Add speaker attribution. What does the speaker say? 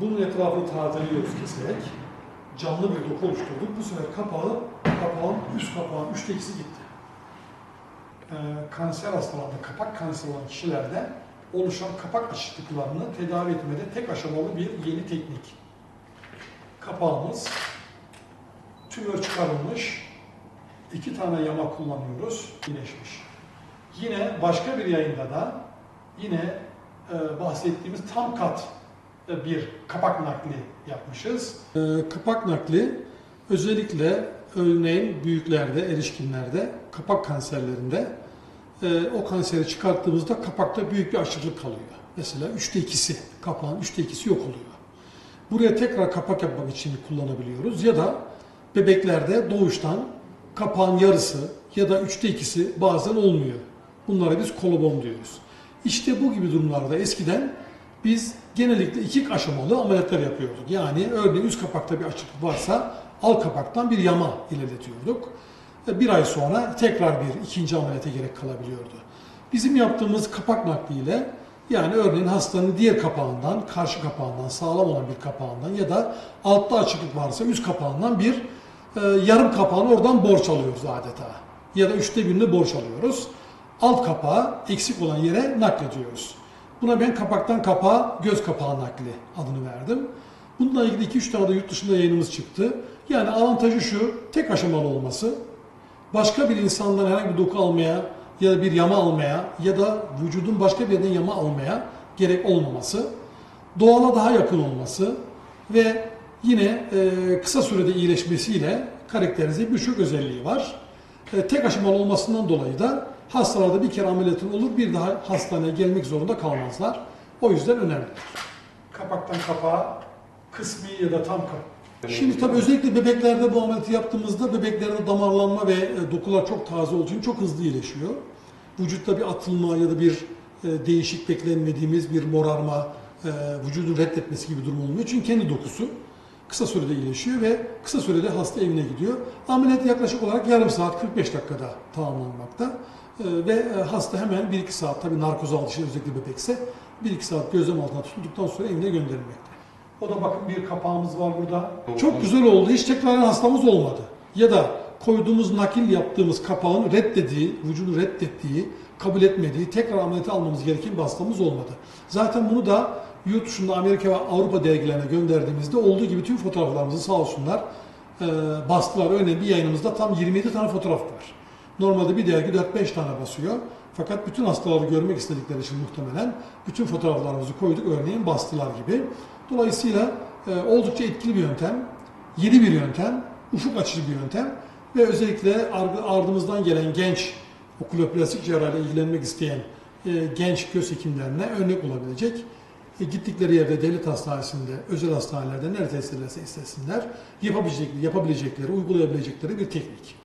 Speaker 1: Bunun etrafını tazeliyoruz keserek. Canlı bir doku oluşturduk. Bu sefer kapağı, kapağın üst kapağın üçte ikisi gitti. Ee, kanser hastalarında, kapak kanseri olan kişilerde oluşan kapak açıklıklarını tedavi etmede tek aşamalı bir yeni teknik. Kapağımız tümör çıkarılmış, iki tane yama kullanıyoruz, iyileşmiş. Yine başka bir yayında da yine e, bahsettiğimiz tam kat bir kapak nakli yapmışız. E, kapak nakli özellikle örneğin büyüklerde, erişkinlerde, kapak kanserlerinde e, o kanseri çıkarttığımızda kapakta büyük bir açıklık kalıyor. Mesela üçte ikisi, kapağın üçte ikisi yok oluyor. Buraya tekrar kapak yapmak için kullanabiliyoruz ya da bebeklerde doğuştan kapağın yarısı ya da üçte ikisi bazen olmuyor. Bunlara biz kolobom diyoruz. İşte bu gibi durumlarda eskiden biz genellikle iki aşamalı ameliyatlar yapıyorduk. Yani örneğin üst kapakta bir açıklık varsa alt kapaktan bir yama ilerletiyorduk. Bir ay sonra tekrar bir ikinci ameliyata gerek kalabiliyordu. Bizim yaptığımız kapak nakliyle yani örneğin hastanın diğer kapağından, karşı kapağından, sağlam olan bir kapağından ya da altta açıklık varsa üst kapağından bir e, yarım kapağını oradan borç alıyoruz adeta. Ya da üçte birini borç alıyoruz. Alt kapağı eksik olan yere naklediyoruz. Buna ben kapaktan kapağa göz kapağı nakli adını verdim. Bununla ilgili 2-3 tane de yurt dışında yayınımız çıktı. Yani avantajı şu, tek aşamalı olması. Başka bir insandan herhangi bir doku almaya ya da bir yama almaya ya da vücudun başka bir yerden yama almaya gerek olmaması. Doğala daha yakın olması ve yine e, kısa sürede iyileşmesiyle karakterize birçok özelliği var. E, tek aşamalı olmasından dolayı da hastalarda bir kere ameliyatın olur bir daha hastaneye gelmek zorunda kalmazlar. O yüzden önemli. Kapaktan kapağa kısmi ya da tam kapak. Şimdi tabii özellikle bebeklerde bu ameliyatı yaptığımızda bebeklerde damarlanma ve e, dokular çok taze olduğu için çok hızlı iyileşiyor. Vücutta bir atılma ya da bir e, değişik beklenmediğimiz bir morarma, e, vücudun reddetmesi gibi durum olmuyor. Çünkü kendi dokusu kısa sürede iyileşiyor ve kısa sürede hasta evine gidiyor. Ameliyat yaklaşık olarak yarım saat 45 dakikada tamamlanmakta. E, Ve e, hasta hemen 1-2 saat tabii narkoz aldışı özellikle bebekse 1-2 saat gözlem altına tutulduktan sonra evine gönderilmekte. O da bakın bir kapağımız var burada. Çok güzel oldu. Hiç tekrardan hastamız olmadı. Ya da koyduğumuz nakil yaptığımız kapağın reddediği, vücudu reddettiği, kabul etmediği, tekrar ameliyata almamız gereken bir hastamız olmadı. Zaten bunu da yurt dışında Amerika ve Avrupa dergilerine gönderdiğimizde olduğu gibi tüm fotoğraflarımızı sağ olsunlar e, bastılar. Örneğin bir yayınımızda tam 27 tane fotoğraf var. Normalde bir dergi 4-5 tane basıyor. Fakat bütün hastaları görmek istedikleri için muhtemelen bütün fotoğraflarımızı koyduk örneğin bastılar gibi. Dolayısıyla e, oldukça etkili bir yöntem, yeni bir yöntem, ufuk açıcı bir yöntem ve özellikle ar- ardımızdan gelen genç okuloplastik cerrahiyle ilgilenmek isteyen e, genç göz hekimlerine örnek olabilecek. E, gittikleri yerde devlet hastanesinde, özel hastanelerde nerede isterlerse istesinler yapabilecekleri, yapabilecekleri, uygulayabilecekleri bir teknik.